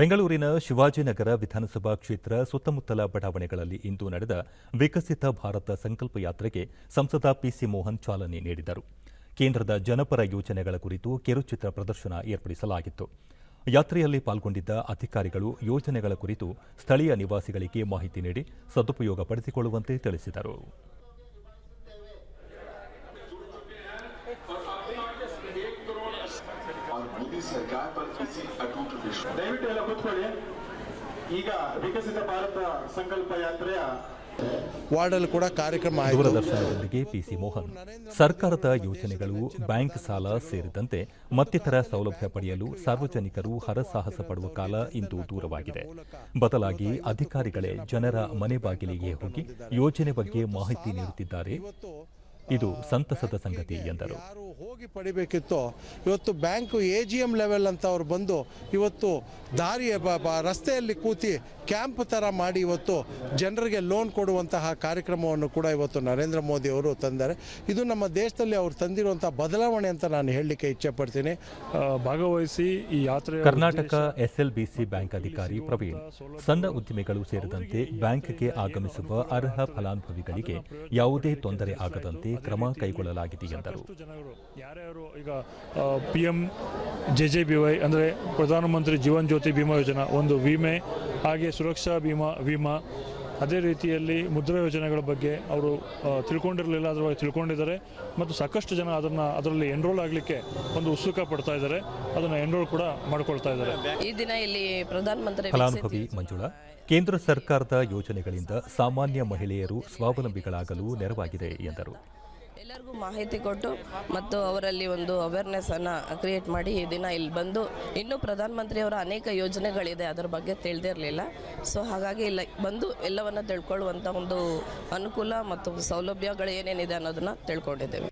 ಬೆಂಗಳೂರಿನ ಶಿವಾಜಿನಗರ ವಿಧಾನಸಭಾ ಕ್ಷೇತ್ರ ಸುತ್ತಮುತ್ತಲ ಬಡಾವಣೆಗಳಲ್ಲಿ ಇಂದು ನಡೆದ ವಿಕಸಿತ ಭಾರತ ಸಂಕಲ್ಪ ಯಾತ್ರೆಗೆ ಸಂಸದ ಪಿಸಿ ಮೋಹನ್ ಚಾಲನೆ ನೀಡಿದರು. ಕೇಂದ್ರದ ಜನಪರ ಯೋಜನೆಗಳ ಕುರಿತು ಕಿರುಚಿತ್ರ ಪ್ರದರ್ಶನ ಏರ್ಪಡಿಸಲಾಗಿತ್ತು. ಯಾತ್ರೆಯಲ್ಲಿ ಪಾಲ್ಗೊಂಡಿದ್ದ ಅಧಿಕಾರಿಗಳು ಯೋಜನೆಗಳ ಕುರಿತು ಸ್ಥಳೀಯ ನಿವಾಸಿಗಳಿಗೆ ಮಾಹಿತಿ ನೀಡಿ ಸದುಪಯೋಗ ಪಡಿಸಿಕೊಳ್ಳುವಂತೆ ತಿಳಿಸಿದರು. ದಯವಿಟ್ಟು ಎಲ್ಲ ಕೂತ್ಕೊಳ್ಳಿ. ಈಗ ವಿಕಸಿತ ಭಾರತ ಸಂಕಲ್ಪ ಯಾತ್ರೆಯ ಕೂಡ ಕಾರ್ಯಕ್ರಮ ದೂರದರ್ಶನದೊಂದಿಗೆ ಪಿಸಿ ಮೋಹನ್. ಸರ್ಕಾರದ ಯೋಜನೆಗಳು ಬ್ಯಾಂಕ್ ಸಾಲ ಸೇರಿದಂತೆ ಮತ್ತಿತರ ಸೌಲಭ್ಯ ಪಡೆಯಲು ಸಾರ್ವಜನಿಕರು ಹರಸಾಹಸ ಪಡುವ ಕಾಲ ಇಂದು ದೂರವಾಗಿದೆ. ಬದಲಾಗಿ ಅಧಿಕಾರಿಗಳೇ ಜನರ ಮನೆ ಬಾಗಿಲಿಗೆ ಹೋಗಿ ಯೋಜನೆ ಬಗ್ಗೆ ಮಾಹಿತಿ ನೀಡುತ್ತಿದ್ದಾರೆ. ಇದು ಸಂತಸದ ಸಂಗತಿ ಎಂದರು. ಯಾರು ಹೋಗಿ ಪಡಿಬೇಕಿತ್ತು ಇವತ್ತು bank A G M level ಅಂತ ಅವ್ರು ಬಂದು ಇವತ್ತು ದಾರಿಯ ಬ- ಬ- ರಸ್ತೆಯಲ್ಲಿ ಕೂತಿ ಕ್ಯಾಂಪ್ ತರ ಮಾಡಿ ಇವತ್ತು ಜನರಿಗೆ ಲೋನ್ ಕೊಡುವಂತಹ ಕಾರ್ಯಕ್ರಮವನ್ನು ಕೂಡ ಇವತ್ತು ನರೇಂದ್ರ ಮೋದಿ ಅವರು ತಂದರೆ. ಇದು ನಮ್ಮ ದೇಶದಲ್ಲಿ ಅವರು ತಂದಿರುವಂತಹ ಬದಲಾವಣೆ ಅಂತ ನಾನು ಹೇಳಲಿಕ್ಕೆ ಇಚ್ಛೆ ಪಡ್ತೀನಿ ಭಾಗವಹಿಸಿ ಈ ಯಾತ್ರೆ ಕರ್ನಾಟಕ ಸಿ ಬ್ಯಾಂಕ್ ಅಧಿಕಾರಿ ಪ್ರವೀಣ್ ಸಣ್ಣ ಉದ್ದಿಮೆಗಳು ಸೇರಿದಂತೆ ಬ್ಯಾಂಕ್ಗೆ ಆಗಮಿಸುವ ಅರ್ಹ ಫಲಾನುಭವಿಗಳಿಗೆ ಯಾವುದೇ ತೊಂದರೆ ಆಗದಂತೆ ಕ್ರಮ ಕೈಗೊಳ್ಳಲಾಗಿದೆ ಎಂದರು. ಜನರು ಯಾರ್ಯಾರು ಈಗ P M J J B Y ಅಂದರೆ ಪ್ರಧಾನಮಂತ್ರಿ ಜೀವನ್ ಜ್ಯೋತಿ ಬಿಮಾ ಯೋಜನಾ ಒಂದು ವಿಮೆ ಹಾಗೆ ಸುರಕ್ಷಾ ಬಿಮಾ ವಿಮಾ ಅದೇ ರೀತಿಯಲ್ಲಿ ಮುದ್ರಾ ಯೋಜನೆಗಳ ಬಗ್ಗೆ ಅವರು ತಿಳ್ಕೊಂಡಿರಲಿಲ್ಲ ಅದರ ಬಗ್ಗೆ ತಿಳ್ಕೊಂಡಿದ್ದಾರೆ. ಮತ್ತು ಸಾಕಷ್ಟು ಜನ ಅದನ್ನು ಅದರಲ್ಲಿ ಎನ್ರೋಲ್ ಆಗಲಿಕ್ಕೆ ಒಂದು ಉತ್ಸುಕ ಪಡ್ತಾ ಇದ್ದಾರೆ. ಅದನ್ನು ಎನ್ರೋಲ್ ಕೂಡ ಮಾಡ್ಕೊಳ್ತಾ ಇದ್ದಾರೆ. ಈ ದಿನ ಇಲ್ಲಿ ಪ್ರಧಾನಮಂತ್ರಿ ಫಲಾನುಭವಿ ಮಂಜುಳಾ ಕೇಂದ್ರ ಸರ್ಕಾರದ ಯೋಜನೆಗಳಿಂದ ಸಾಮಾನ್ಯ ಮಹಿಳೆಯರು ಸ್ವಾವಲಂಬಿಗಳಾಗಲು ನೆರವಾಗಿದೆ ಎಂದರು. ಎಲ್ಲರಿಗೂ ಮಾಹಿತಿ ಕೊಟ್ಟು ಮತ್ತು ಅವರಲ್ಲಿ ಒಂದು ಅವೇರ್ನೆಸ್ ಅನ್ನು ಕ್ರಿಯೇಟ್ ಮಾಡಿ ಈ ದಿನ ಇಲ್ಲಿ ಬಂದು ಇನ್ನೂ ಪ್ರಧಾನಮಂತ್ರಿಯವರ ಅನೇಕ ಯೋಜನೆಗಳಿದೆ, ಅದರ ಬಗ್ಗೆ ತಿಳಿದಿರಲಿಲ್ಲ ಸೊ ಹಾಗಾಗಿ ಇಲ್ಲ ಬಂದು ಎಲ್ಲವನ್ನ ತಿಳ್ಕೊಳ್ಳುವಂಥ ಒಂದು ಅನುಕೂಲ ಮತ್ತು ಸೌಲಭ್ಯಗಳು ಏನೇನಿದೆ ಅನ್ನೋದನ್ನು ತಿಳ್ಕೊಂಡಿದ್ದೇವೆ.